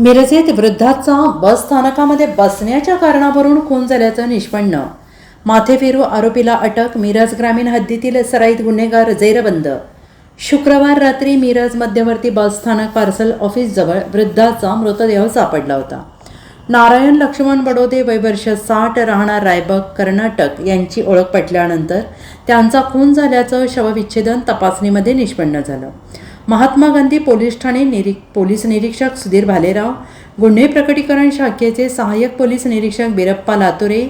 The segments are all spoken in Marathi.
मिरजेत वृद्धाचा बस स्थानकामध्ये बसण्याच्या कारणावरून खून झाल्याचं निष्पन्न. माथेफिरू आरोपीला अटक मिरज ग्रामीण हद्दीतील सराईत गुन्हेगार जेरबंद. शुक्रवार रात्री मिरज मध्यवर्ती बस स्थानक पार्सल ऑफिसजवळ वृद्धाचा मृतदेह सापडला होता. नारायण लक्ष्मण बडोदे वयवर्ष साठ राहणार रायबग कर्नाटक यांची ओळख पटल्यानंतर त्यांचा खून झाल्याचं शवविच्छेदन तपासणीमध्ये निष्पन्न झालं. महात्मा गांधी पोलीस ठाणे निरी पोलीस निरीक्षक सुधीर भालेराव गुन्हे प्रकटीकरण शाखेचे सहाय्यक पोलीस निरीक्षक बिरप्पा लातुरे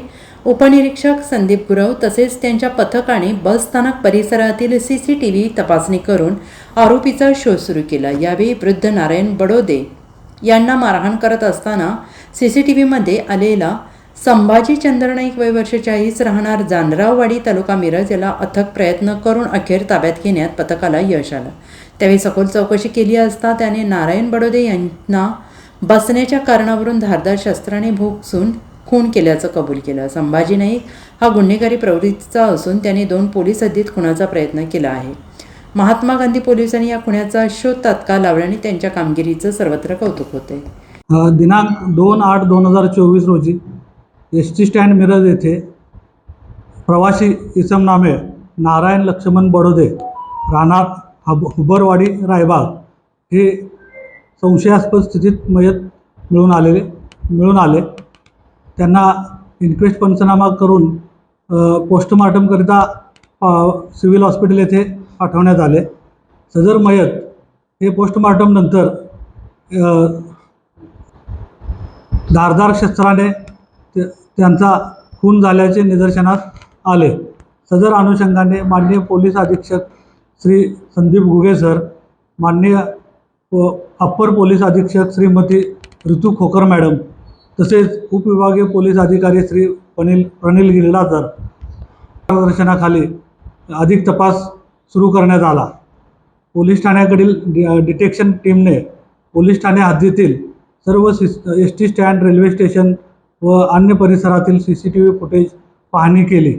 उपनिरीक्षक संदीप गुरव तसेच त्यांच्या पथकाने बस स्थानक परिसरातील सी सी टी व्ही तपासणी करून आरोपीचा शोध सुरू केला. यावेळी वृद्ध नारायण बडोदे यांना मारहाण करत असताना सी सी टी व्हीमध्ये आलेला संभाजी चंद्रनाईक वय वर्ष चाळीस राहणार जानराववाडी तालुका मिरज याला अथक प्रयत्न करून अखेर ताब्यात घेण्यात पथकाला यश आलं. त्यावेळी सखोल चौकशी केली असता त्याने नारायण बडोदे यांना बसण्याच्या कारणावरून धारदार शस्त्राने भोगसून खून केल्याचं कबूल केलं. संभाजी नाईक हा गुन्हेगारी प्रवृत्तीचा असून त्याने दोन पोलीस हद्दीत खुनाचा प्रयत्न केला आहे. महात्मा गांधी पोलिसांनी या खुन्याचा शोध तात्काळ लावल्याने त्यांच्या कामगिरीचं सर्वत्र कौतुक होते दिनांक दोन आठ दोन हजार चोवीस रोजी एस टी स्टँड मिरज येथे प्रवासी इसम नामे नारायण लक्ष्मण बडोदे राहणार हब हुबरवाडी रायबाग हे संशयास्पद स्थितीत मयत मिळून आलेले मिळून आले. त्यांना इन्क्वेस्ट पंचनामा करून पोस्टमॉर्टमकरिता पोस्टमार्टमकरिता सिव्हिल हॉस्पिटल येथे पाठवण्यात आले. सदर मयत हे पोस्टमार्टमनंतर धारदार शस्त्राने ते त्यांचा खून झाल्याचे निदर्शनास आले. सदर अनुषंगाने माननीय पोलीस अधीक्षक श्री संदीप घुगे सर माननीय अप्पर पोलीस अधीक्षक श्रीमती ऋतू खोकर मॅडम तसेच उपविभागीय पोलीस अधिकारी श्री पनिल प्रनिल गिल्लाकर मार्गदर्शनाखाली अधिक तपास सुरू करण्यात आला. पोलीस ठाण्याकडील डि डिटेक्शन टीमने पोलीस ठाणे हद्दीतील सर्व सिस S T stand railway station व अन्य परिसरातील C C T V footage पाहणी केली.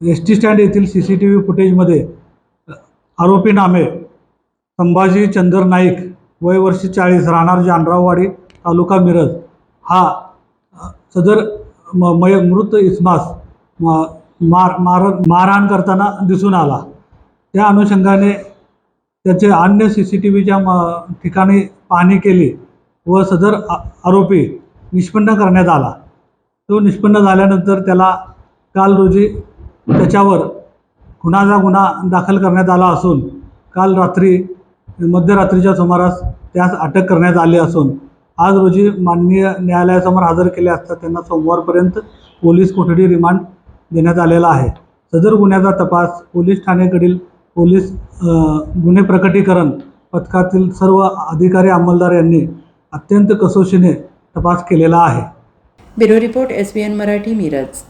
एस टी स्टँड येथील सी सी टी व्ही फुटेजमध्ये आरोपी नामे संभाजी चंदर नाईक वय वर्ष चाळीस राहणार जानराववाडी तालुका मिरज. हा सदर म मय मृत इसमास म- मार मार मारहाण करताना दिसून आला. त्या अनुषंगाने त्याचे अन्य सी सी टी व्हीच्या म ठिकाणी पाहणी केली व सदर आरोपी निष्पन्न करण्यात आला. तो निष्पन्न झाल्यानंतर त्याला काल रोजी त्याच्यावर खुनाचा गुन्हा दाखल करण्यात आला असून काल रात्री मध्यरात्रीच्या सुमारास त्यास अटक करण्यात आली असून आज रोजी माननीय न्यायालयासमोर हजर केले असता त्यांना सोमवारपर्यंत पोलीस कोठडी रिमांड देण्यात आलेला आहे. सदर गुन्ह्याचा तपास पोलीस ठाणेकडील पोलीस गुन्हे प्रकटीकरण पथकातील सर्व अधिकारी अंमलदार यांनी अत्यंत कसोशीने तपास केलेला आहे. Bureau report S B N Marathi Miraj.